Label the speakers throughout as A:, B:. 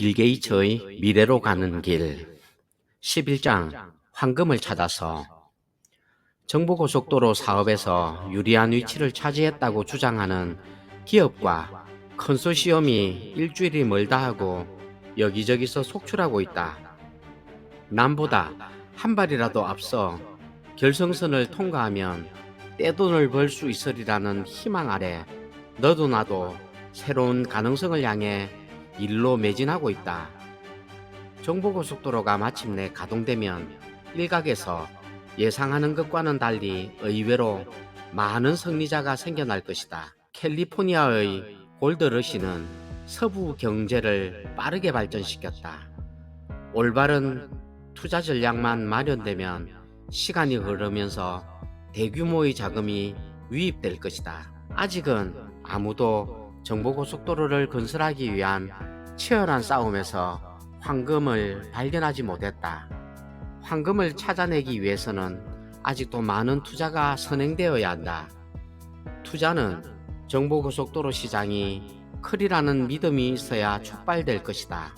A: 빌 게이츠의 미래로 가는 길 11장 황금을 찾아서 정부 고속도로 사업에서 유리한 위치를 차지했다고 주장하는 기업과 컨소시엄이 일주일이 멀다 하고 여기저기서 속출하고 있다. 남보다 한 발이라도 앞서 결성선을 통과하면 떼돈을 벌 수 있으리라는 희망 아래 너도 나도 새로운 가능성을 향해 일로 매진하고 있다. 정보고속도로가 마침내 가동되면 일각에서 예상하는 것과는 달리 의외로 많은 승리자가 생겨날 것이다. 캘리포니아의 골드러시는 서부 경제를 빠르게 발전시켰다. 올바른 투자 전략만 마련되면 시간이 흐르면서 대규모의 자금이 유입될 것이다. 아직은 아무도 정보고속도로를 건설하기 위한 치열한 싸움에서 황금을 발견하지 못했다. 황금을 찾아내기 위해서는 아직도 많은 투자가 선행되어야 한다. 투자는 정보고속도로 시장이 크리라는 믿음이 있어야 촉발될 것이다.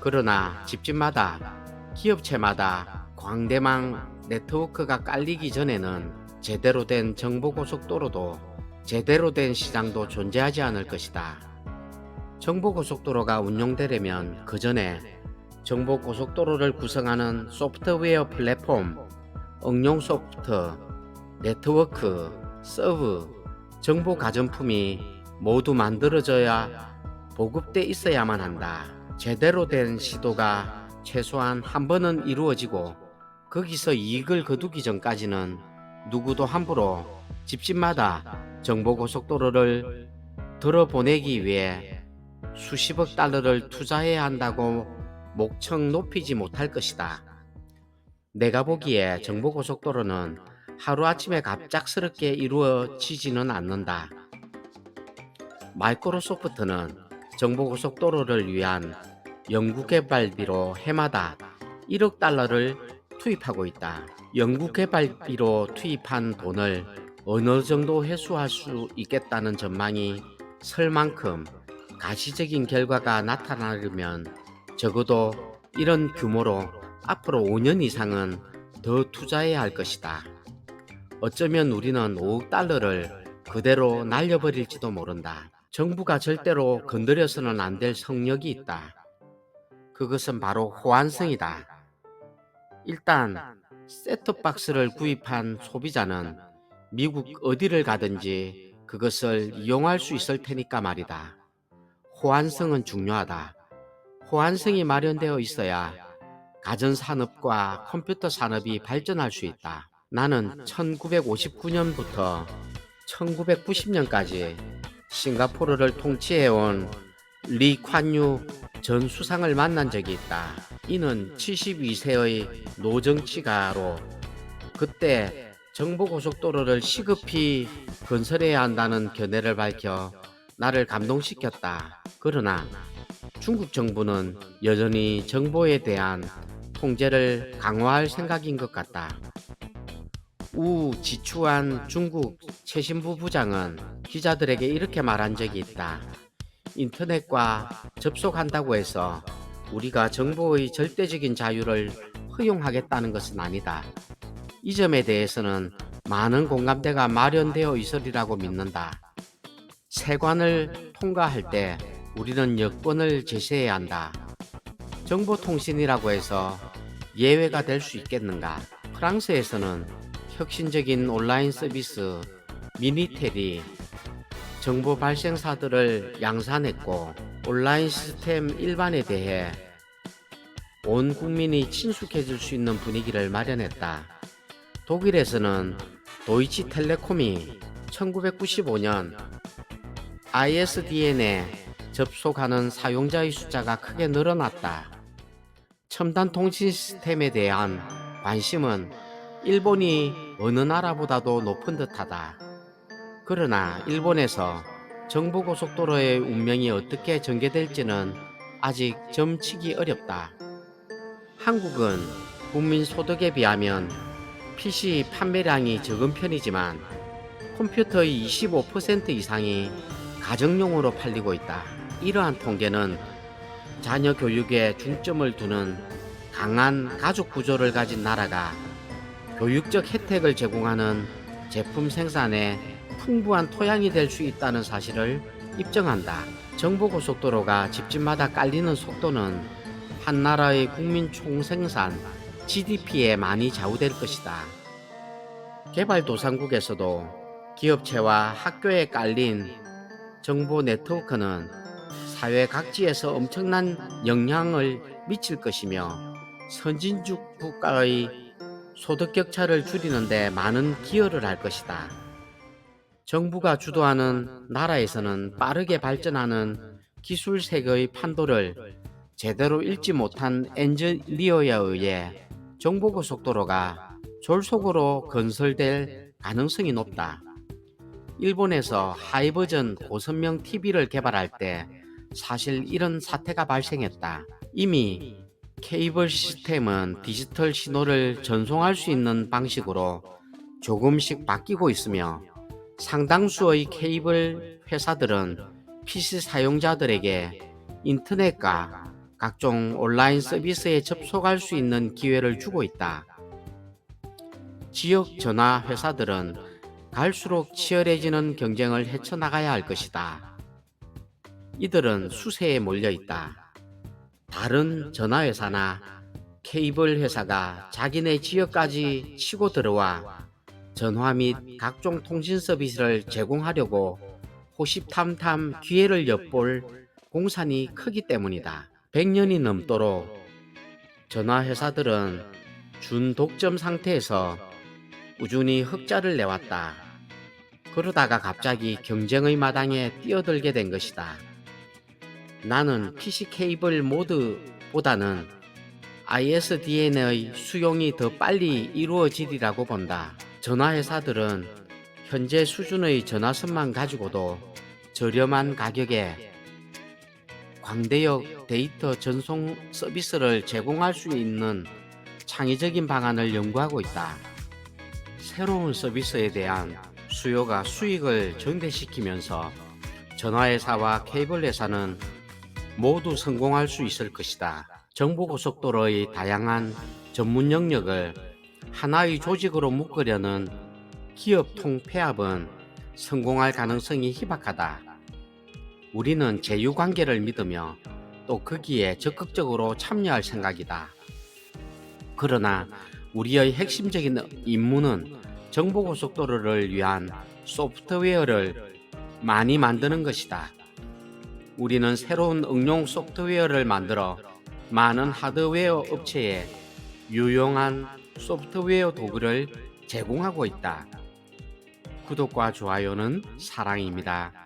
A: 그러나 집집마다 기업체마다 광대망 네트워크가 깔리기 전에는 제대로 된 정보고속도로도 제대로 된 시장도 존재하지 않을 것이다. 정보고속도로가 운용되려면 그 전에 정보고속도로를 구성하는 소프트웨어 플랫폼, 응용 소프트, 네트워크, 서브, 정보 가전품이 모두 만들어져야 보급돼 있어야만 한다. 제대로 된 시도가 최소한 한 번은 이루어지고 거기서 이익을 거두기 전까지는 누구도 함부로 집집마다 정보고속도로를 들어보내기 위해 수십억 달러를 투자해야 한다고 목청 높이지 못할 것이다. 내가 보기에 정보고속도로는 하루아침에 갑작스럽게 이루어지지는 않는다. 마이크로소프트는 정보고속도로를 위한 연구개발비로 해마다 1억 달러를 투입하고 있다. 연구개발비로 투입한 돈을 어느 정도 회수할 수 있겠다는 전망이 설 만큼 가시적인 결과가 나타나려면 적어도 이런 규모로 앞으로 5년 이상은 더 투자해야 할 것이다. 어쩌면 우리는 5억 달러를 그대로 날려버릴지도 모른다. 정부가 절대로 건드려서는 안 될 성역이 있다. 그것은 바로 호환성이다. 일단 셋톱박스를 구입한 소비자는 미국 어디를 가든지 그것을 이용할 수 있을 테니까 말이다. 호환성은 중요하다. 호환성이 마련되어 있어야 가전산업과 컴퓨터 산업이 발전할 수 있다. 나는 1959년부터 1990년까지 싱가포르를 통치해온 리 콴유 전 수상을 만난 적이 있다. 이는 72세의 노정치가로 그때 정보고속도로를 시급히 건설해야 한다는 견해를 밝혀 나를 감동시켰다. 그러나 중국 정부는 여전히 정보에 대한 통제를 강화할 생각인 것 같다. 우 지추한 중국 최신부 부장은 기자들에게 이렇게 말한 적이 있다. 인터넷과 접속한다고 해서 우리가 정보의 절대적인 자유를 허용하겠다는 것은 아니다. 이 점에 대해서는 많은 공감대가 마련되어 있으리라고 믿는다. 세관을 통과할 때 우리는 여건을 제시해야 한다. 정보통신이라고 해서 예외가 될 수 있겠는가? 프랑스에서는 혁신적인 온라인 서비스 미니텔이 정보 발생사들을 양산했고 온라인 시스템 일반에 대해 온 국민이 친숙해질 수 있는 분위기를 마련했다. 독일에서는 도이치 텔레콤이 1995년 ISDN에 접속하는 사용자의 숫자가 크게 늘어났다. 첨단 통신 시스템에 대한 관심은 일본이 어느 나라보다도 높은 듯하다. 그러나 일본에서 정부 고속도로의 운명이 어떻게 전개될지는 아직 점치기 어렵다. 한국은 국민 소득에 비하면 PC 판매량이 적은 편이지만 컴퓨터의 25% 이상이 가정용으로 팔리고 있다. 이러한 통계는 자녀 교육에 중점을 두는 강한 가족 구조를 가진 나라가 교육적 혜택을 제공하는 제품 생산에 풍부한 토양이 될 수 있다는 사실을 입증한다. 정보 고속도로가 집집마다 깔리는 속도는 한 나라의 국민 총생산 GDP에 많이 좌우될 것이다. 개발도상국에서도 기업체와 학교에 깔린 정보 네트워크는 사회 각지에서 엄청난 영향을 미칠 것이며 선진국 국가의 소득 격차를 줄이는데 많은 기여를 할 것이다. 정부가 주도하는 나라에서는 빠르게 발전하는 기술 세계의 판도를 제대로 읽지 못한 엔지니어에 의해 정보고속도로가 졸속으로 건설될 가능성이 높다. 일본에서 하이버전 고선명 TV를 개발할 때 사실 이런 사태가 발생했다. 이미 케이블 시스템은 디지털 신호를 전송할 수 있는 방식으로 조금씩 바뀌고 있으며 상당수의 케이블 회사들은 PC 사용자들에게 인터넷과 각종 온라인 서비스에 접속할 수 있는 기회를 주고 있다. 지역 전화 회사들은 갈수록 치열해지는 경쟁을 헤쳐나가야 할 것이다. 이들은 수세에 몰려 있다. 다른 전화회사나 케이블 회사가 자기네 지역까지 치고 들어와 전화 및 각종 통신 서비스를 제공하려고 호시탐탐 기회를 엿볼 공산이 크기 때문이다. 100년이 넘도록 전화 회사들은 준 독점 상태에서 꾸준히 흑자를 내왔다. 그러다가 갑자기 경쟁의 마당에 뛰어들게 된 것이다. 나는 PC 케이블 모드보다는 ISDN의 수용이 더 빨리 이루어지리라고 본다. 전화회사들은 현재 수준의 전화선만 가지고도 저렴한 가격에 광대역 데이터 전송 서비스를 제공할 수 있는 창의적인 방안을 연구하고 있다. 새로운 서비스에 대한 수요가 수익을 증대시키면서 전화회사와 케이블 회사는 모두 성공할 수 있을 것이다. 정보고속도로의 다양한 전문 영역을 하나의 조직으로 묶으려는 기업 통폐합은 성공할 가능성이 희박하다. 우리는 제휴 관계를 믿으며 또 거기에 적극적으로 참여할 생각이다. 그러나 우리의 핵심적인 임무는 정보고속도로를 위한 소프트웨어를 많이 만드는 것이다. 우리는 새로운 응용 소프트웨어를 만들어 많은 하드웨어 업체에 유용한 소프트웨어 도구를 제공하고 있다. 구독과 좋아요는 사랑입니다.